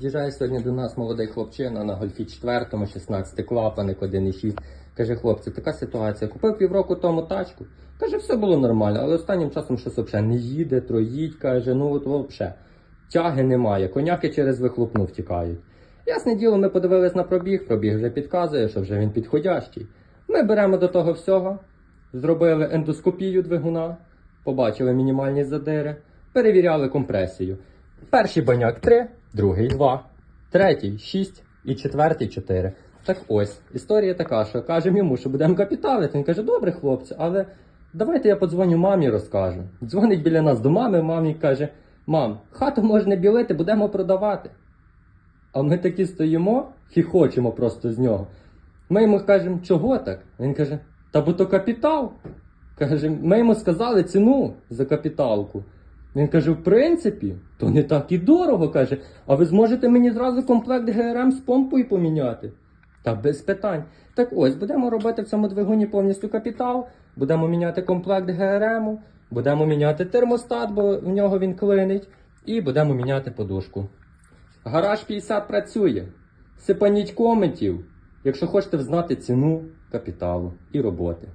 Їжджає сьогодні до нас молодий хлопчина на гольфі 4, 16 клапаник, 1,6. Каже, хлопці, така ситуація. Купив півроку тому тачку. Каже, все було нормально, але останнім часом щось взагалі не їде, троїть, каже, ну от взагалі. Тяги немає, коняки через вихлопну втікають. Ясне діло, ми подивились на пробіг, пробіг вже підказує, що вже він підходящий. Ми беремо до того всього, зробили ендоскопію двигуна, побачили мінімальні задири, перевіряли компресію. Перший баняк 3, другий 2, третій 6 і четвертий 4. Так ось, історія така, що кажемо йому, що будемо капіталити. Він каже, добре, хлопці, але давайте я подзвоню мамі розкажу. Дзвонить біля нас до мами, мамі каже: Мам, хату можна білити, будемо продавати. А ми такі стоїмо і хочемо просто з нього. Ми йому кажемо, чого так? Він каже, та бо то капітал. Каже, ми йому сказали ціну за капіталку. Він каже, в принципі, то не так і дорого. каже, а ви зможете мені зразу комплект ГРМ з помпою поміняти? Та без питань. Так ось, будемо робити в цьому двигуні повністю капітал, будемо міняти комплект ГРМ, будемо міняти термостат, бо в нього він клинить, і будемо міняти подушку. Гараж 50 працює. Сипаніть коментів, якщо хочете знати ціну капіталу і роботи.